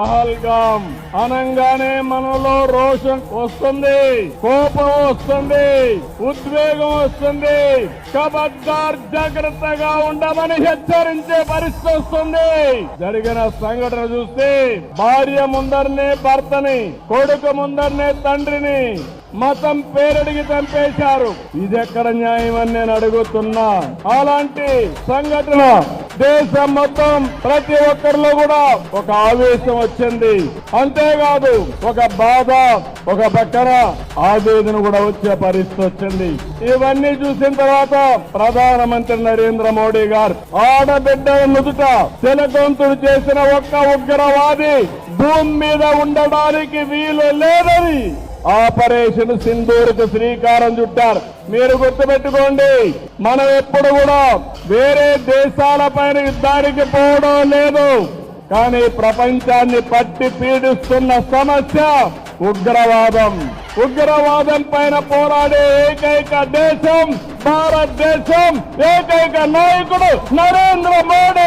పహల్గాం అనంగానే మనలో రోషం వస్తుంది కోపం వస్తుంది ఉద్వేగం వస్తుంది. కబద్దార్ జాగ్రత్తగా ఉండమని హెచ్చరించే పరిస్థితి వస్తుంది. జరిగిన సంఘటన చూస్తే భార్య ముందరనే భర్తని కొడుకు ముందరనే తండ్రిని మతం పేరడిగి చంపేశారు. ఇది ఎక్కడ న్యాయం అని నేను అడుగుతున్నా. అలాంటి సంఘటన దేశం మొత్తం ప్రతి ఒక్కరిలో కూడా ఒక ఆవేశం వచ్చింది. అంతేకాదు ఒక బాధ ఒక పక్కన ఆవేదన కూడా వచ్చే పరిస్థితి వచ్చింది. ఇవన్నీ చూసిన తర్వాత ప్రధానమంత్రి నరేంద్ర మోడీ గారు ఆడబిడ్డ నుదుట తిలకొంతుడు చేసిన ఒక్క ఉగ్రవాది భూమి మీద ఉండడానికి వీలు లేదని ఆపరేషన్ సింధూర్కు శ్రీకారం చుట్టారు. మీరు గుర్తుపెట్టుకోండి మనం ఎప్పుడు కూడా వేరే దేశాల పైన యుద్ధానికి పోవడం లేదు. కానీ ప్రపంచాన్ని పట్టి పీడిస్తున్న సమస్య ఉగ్రవాదం. ఉగ్రవాదం పైన పోరాడే ఏకైక దేశం భారతదేశం. ఏకైక నాయకుడు నరేంద్ర మోడీ.